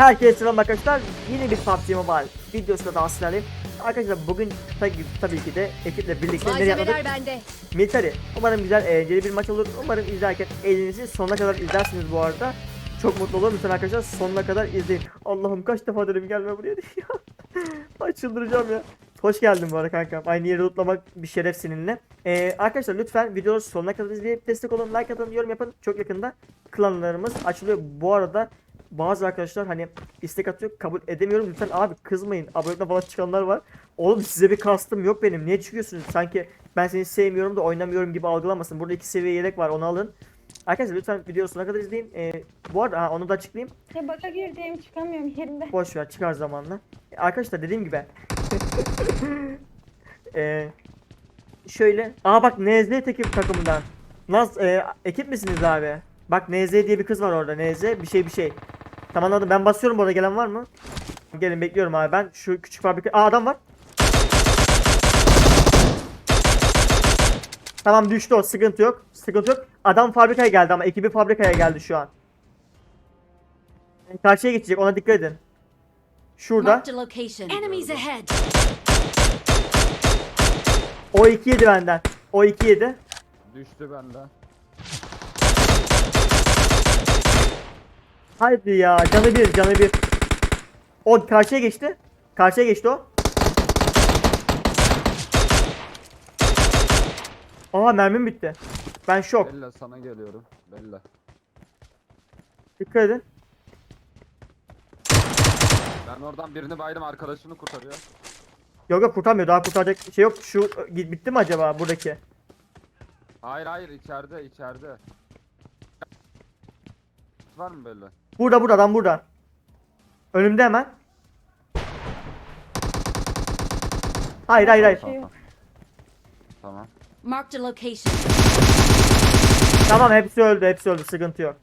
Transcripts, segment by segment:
Herkese selam arkadaşlar. Yeni bir PUBG Mobile videosunda daha sizlerleyim. Arkadaşlar bugün tabii, tabii ki de ekiple birlikte nereye atladık? Bende. Military. Umarım güzel eğlenceli bir maç olur. Umarım izlerken elinizi sonuna kadar izlersiniz bu arada. Çok mutlu olurum lütfen arkadaşlar sonuna kadar izleyin. Allah'ım kaç defa dedim gelme buraya diye. Ay çıldıracağım ya. Hoş geldin bu arada kankam. Aynı yeri tutlamak bir şeref seninle. Ee, arkadaşlar lütfen videoları sonuna kadar izleyip destek olun. Like atın, yorum yapın. Çok yakında klanlarımız açılıyor. Bu arada bazı arkadaşlar hani istek atıyor kabul edemiyorum. Lütfen abi kızmayın. Abonelikten falan çıkanlar var. Oğlum size bir kastım yok benim. Niye çıkıyorsunuz? Sanki ben seni sevmiyorum da oynamıyorum gibi algılamasın. Burada iki seviye yelek var onu alın. Arkadaşlar lütfen videoyu sonuna kadar izleyin. Ee, bu arada ha, onu da açıklayayım. Ya baka girdim çıkamıyorum yerimde. Boş ver çıkar zamanla. Arkadaşlar dediğim gibi. Ee, şöyle. Aa bak NZ tekip takımından. Naz e, ekip misiniz abi? Bak NZ diye bir kız var orada. NZ bir şey bir şey. Tamam anladım. Ben basıyorum bu arada gelen var mı? Gelin bekliyorum abi. Ben şu küçük fabrika... Aa adam var. Tamam düştü o. Sıkıntı yok. Sıkıntı yok. Adam fabrikaya geldi ama ekibi fabrikaya geldi şu an. Karşıya geçecek. Ona dikkat edin. Şurada. O 2 yedi benden. O 2 yedi. Düştü bende. Haydi ya. Canı bir, canı bir. O karşıya geçti. Karşıya geçti o. Aa mermim bitti. Ben şok. Bella sana geliyorum. Bella. Dikkat edin. Ben oradan birini baydım arkadaşını kurtarıyor. Yok yok kurtarmıyor. Daha kurtaracak şey yok. Şu e, bitti mi acaba buradaki? Hayır hayır içeride içeride. Var mı Bella? Burada burada adam burada. Önümde hemen. Hayır hayır hayır. Yok. Tamam. Marked a location. Tamam hepsi öldü hepsi öldü sıkıntı yok.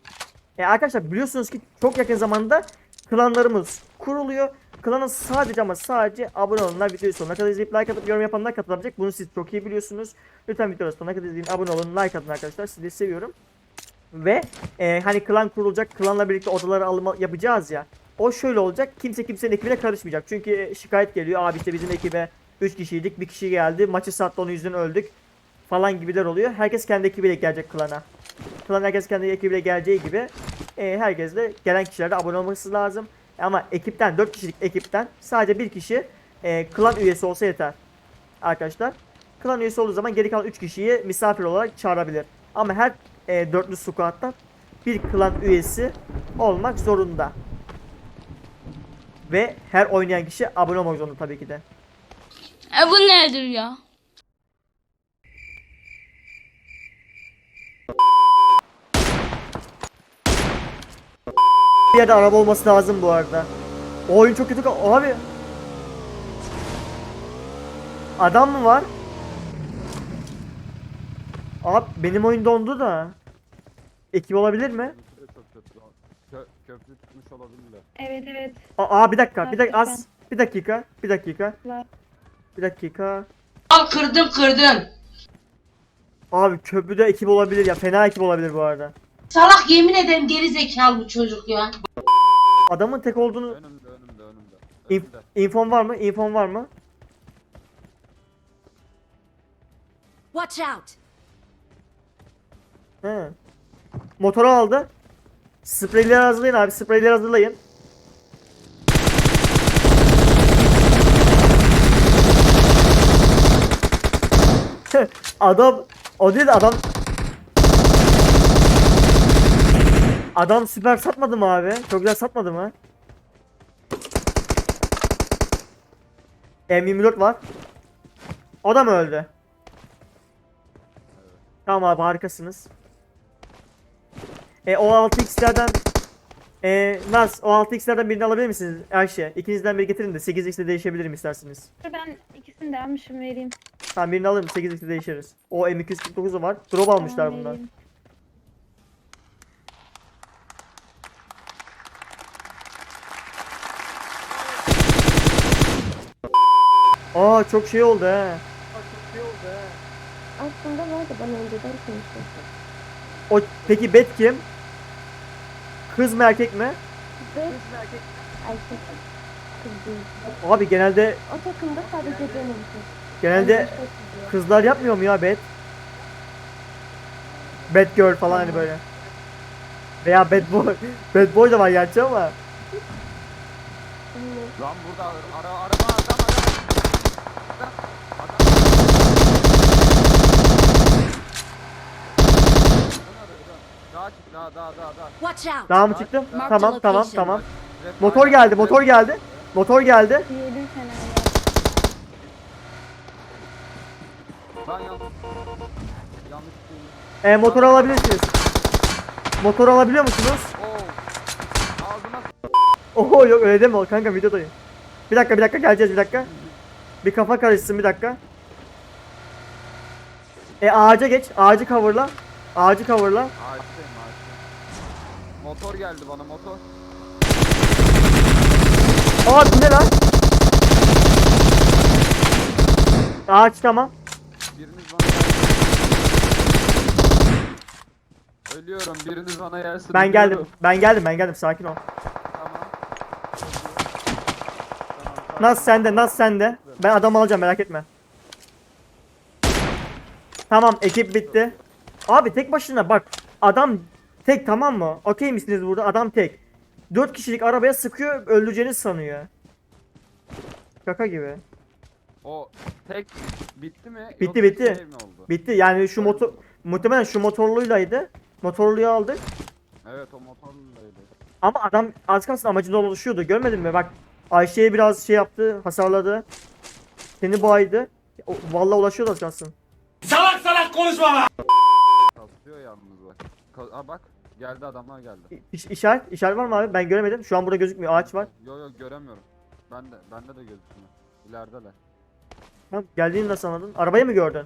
E arkadaşlar biliyorsunuz ki çok yakın zamanda klanlarımız kuruluyor. Klana sadece ama sadece abone olanlar videoyu sonuna kadar izleyip like atıp yorum yapanlar katılabilecek. Bunu siz çok iyi biliyorsunuz. Lütfen videoyu sonuna kadar izleyin abone olun like atın arkadaşlar sizi seviyorum. Ve e, hani klan kurulacak klanla birlikte odaları alma yapacağız ya. O şöyle olacak kimse kimsenin ekibine karışmayacak. Çünkü e, şikayet geliyor abi işte bizim ekibe 3 kişiydik bir kişi geldi maçı sattı onun yüzünden öldük falan gibiler oluyor. Herkes kendi ekibiyle gelecek klana. Klan herkes kendi ekibiyle geleceği gibi e, herkes de gelen kişilerde abone olması lazım. Ama ekipten 4 kişilik ekipten sadece bir kişi e, klan üyesi olsa yeter. Arkadaşlar. Klan üyesi olduğu zaman geri kalan 3 kişiyi misafir olarak çağırabilir. Ama her e, dörtlü squad'dan bir klan üyesi olmak zorunda. Ve her oynayan kişi abone olmak zorunda tabii ki de. E bu nedir ya? Bir yerde araba olması lazım bu arada. O oyun çok kötü. Abi. Adam mı var? Abi benim oyun dondu da. Ekip olabilir mi? Köprü. Kö tutmuş olabilirler. Evet evet. Aa, aa, bir dakika, bir dakika az. Bir dakika, bir dakika, bir dakika. Al kırdım kırdım. Abi köprüde ekip olabilir ya. Fena ekip olabilir bu arada. Salak yemin ederim geri zekalı bu çocuk ya. Adamın tek olduğunu Önümde önümde önümde. İnf Önümde. infon var mı? İnfon var mı? Watch out. He. Motoru aldı. Spreyleri hazırlayın abi. Spreyleri hazırlayın. adam o değil de adam Adam süper satmadı mı abi? Çok güzel satmadı mı? M24 var. O da mı öldü? Tamam abi harikasınız. E, o 6x'lerden e, Naz o 6x'lerden birini alabilir misiniz Ayşe? İkinizden biri getirin de 8x'le değişebilirim isterseniz. Dur ben ikisini de almışım vereyim. Tamam birini alırım 8x'le değişiriz. O M249'u var. Drop almışlar Tamam, bundan. vereyim. Aa çok şey oldu he. Aslında vardı bana önceden konuşmuştum. O peki bet kim? Kız mı erkek mi? Ve erkek kız değil. Abi genelde O takımda sadece benim kız. genelde Başka kız yok. kızlar yapmıyor mu ya bet? Bad girl falan hani böyle. Veya bad boy. bad boy da var gerçi ama. Anne, Lan burada ara araba. Adam. Adam. Daha çık daha daha daha daha. Watch out! Daha mı çıktım? Marked Tamam location. tamam tamam. Motor geldi motor geldi. Motor geldi. Diyelim fena. Lan yanlış. Yanlış değil. E, motor alabilirsiniz. Motor alabiliyor musunuz? Oo. Oho yok öyle deme kanka videodayım. Bir dakika bir dakika geleceğiz bir dakika. Bir kafa karışsın bir dakika. E ağaca geç. Ağacı coverla. Ağacı coverla. Motor geldi bana motor. Aa bu ne lan? Ağaç tamam. Biriniz bana. Ölüyorum biriniz bana gelsin. Ben geldim. Ben geldim ben geldim sakin ol. Tamam. Tamam, Nas sende Nas sende. Ben adam alacağım merak etme. Tamam ekip bitti. Abi tek başına bak adam tek tamam mı? Okey misiniz burada? Adam tek. 4 kişilik arabaya sıkıyor öldüreceğini sanıyor. Şaka gibi. O tek bitti mi? Bitti, Yoksa bitti. şey mi oldu? Bitti yani şu motor muhtemelen şu motorluylaydı. Motorluyu aldık. Evet o motorluydu. Ama adam az kalsın amacına ulaşıyordu. Görmedin mi? Bak Ayşe'ye biraz şey yaptı, hasarladı. Seni baydı. O- Vallahi ulaşıyordu az kalsın. Kasıyor yalnız bak. Ka- Aa bak geldi adamlar geldi. İş, işaret, işaret var mı abi? Ben göremedim. Şu an burada gözükmüyor. Ağaç var. Yo yo göremiyorum. Ben de bende de gözükmüyor. İlerideler. Tamam, geldiğini nasıl anladın? Arabayı mı gördün?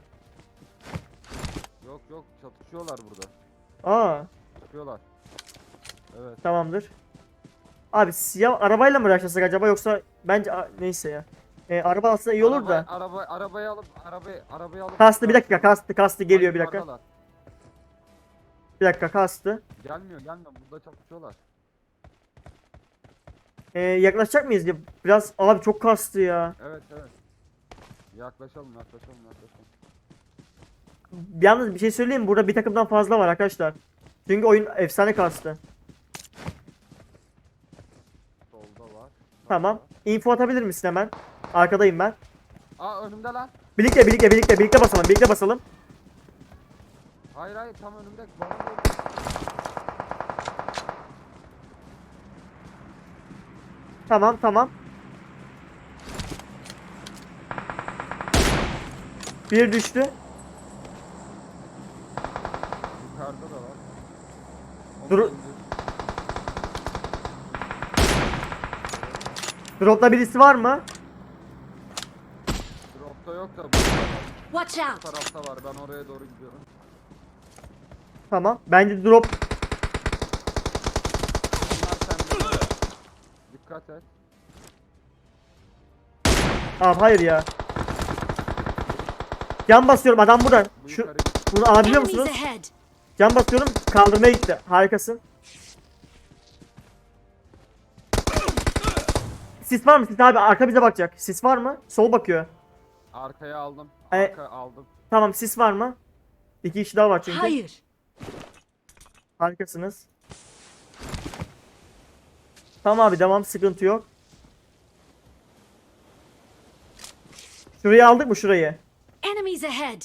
Yok yok çatışıyorlar burada. Aa, Çıkıyorlar. Evet. tamamdır. Abi siyah arabayla mı uğraşsak acaba yoksa bence a- neyse ya. E, araba aslında iyi olur da. Araba, araba, arabayı alıp arabayı arabayı alıp Kastı bir dakika kastı kastı geliyor bir dakika. yukarıdalar. Bir dakika kastı. Gelmiyor gelmiyor burada çatışıyorlar. E, yaklaşacak mıyız diye. Biraz abi çok kastı ya. Evet evet. Yaklaşalım yaklaşalım yaklaşalım. Yalnız bir şey söyleyeyim mi? Burada bir takımdan fazla var arkadaşlar. Çünkü oyun efsane kastı. Solda var. Tamam. Info atabilir misin hemen? Arkadayım ben. Aa önümde lan. Birlikte birlikte birlikte birlikte basalım. Birlikte basalım. Hayır hayır tam önümde. Bana doğru. Tamam tamam. Bir düştü. Yukarıda da var. Onu Dur- indir. Dropta birisi var mı? Dropta yok da var. Watch Bu out! tarafta var. Ben oraya doğru gidiyorum. Tamam. Bence drop Bunlar sende. Dikkat et. Abi hayır ya. Can basıyorum adam burada. Bu Şu yukarı bunu alabiliyor Enemies musunuz? ahead! Can basıyorum. Kaldırmaya gitti. Harikasın. Sis var mı? Sis abi arka bize bakacak. Sis var mı? Sol bakıyor. Arkaya aldım. E- Arka aldım. Tamam sis var mı? İki kişi daha var çünkü. Hayır! Harikasınız. Tamam abi devam sıkıntı yok. Şurayı aldık mı şurayı? Enemies ahead!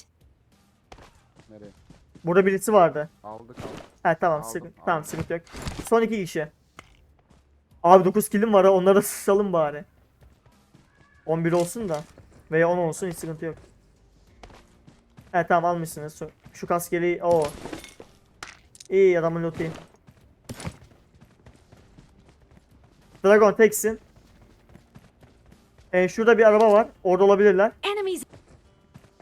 Nereye? Burada birisi vardı. Aldık aldık. Ha tamam Aldım, sıkıntı aldım. tamam sıkıntı yok. Son iki kişi. Abi 9 killim var ha onları da sısalım bari. 11 olsun da. Veya 10 olsun hiç sıkıntı yok. He tamam almışsınız. Şu- Şu kaskeli o. İyi adamın lootu iyi. Dragon teksin. E, şurada bir araba var. Orada olabilirler. Enemies!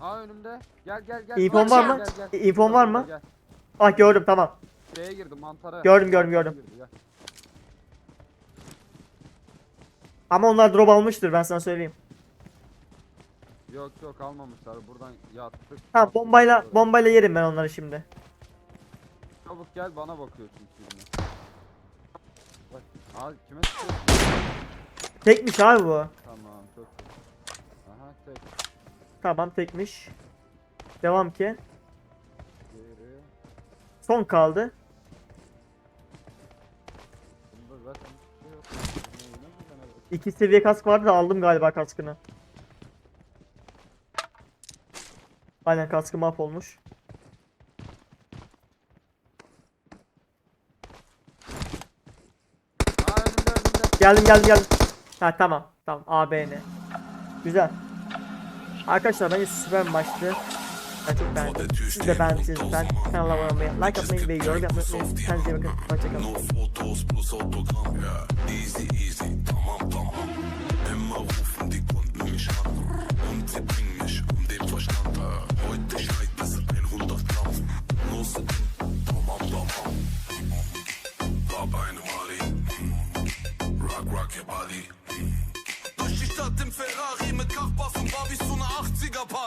Aa önümde. Gel gel gel. İnfon var mı? Gel, gel. İnfon var mı? Gel. Ah gördüm tamam. Şeye girdi mantara. Gördüm, gördüm, gördüm. girdi. Ama onlar drop almıştır ben sana söyleyeyim. Yok yok almamışlar. Buradan yattık. Tamam bombayla bombayla yerim ben onları şimdi. Çabuk gel bana bakıyor çünkü. yine. Bak. Al kime sıkıyorsun? Tekmiş abi bu. Tamam çok iyi. Aha tek. Tamam tekmiş. Devam ki. Diğeri. Son kaldı. Bunda zaten hiçbir şey yok. İki seviye kask vardı da aldım galiba kaskını. Aynen kaskı mahvolmuş. Aa önümde önümde. Geldim geldim geldim. Ha tamam. Tamam ABN. Güzel. Arkadaşlar bence süper bir maçtı. Ben çok beğendim. Siz de beğendiyseniz lütfen kanala abone olmayı, like atmayı ve yorum yapmayı unutmayın. Kendinize iyi bakın. Hoşçakalın.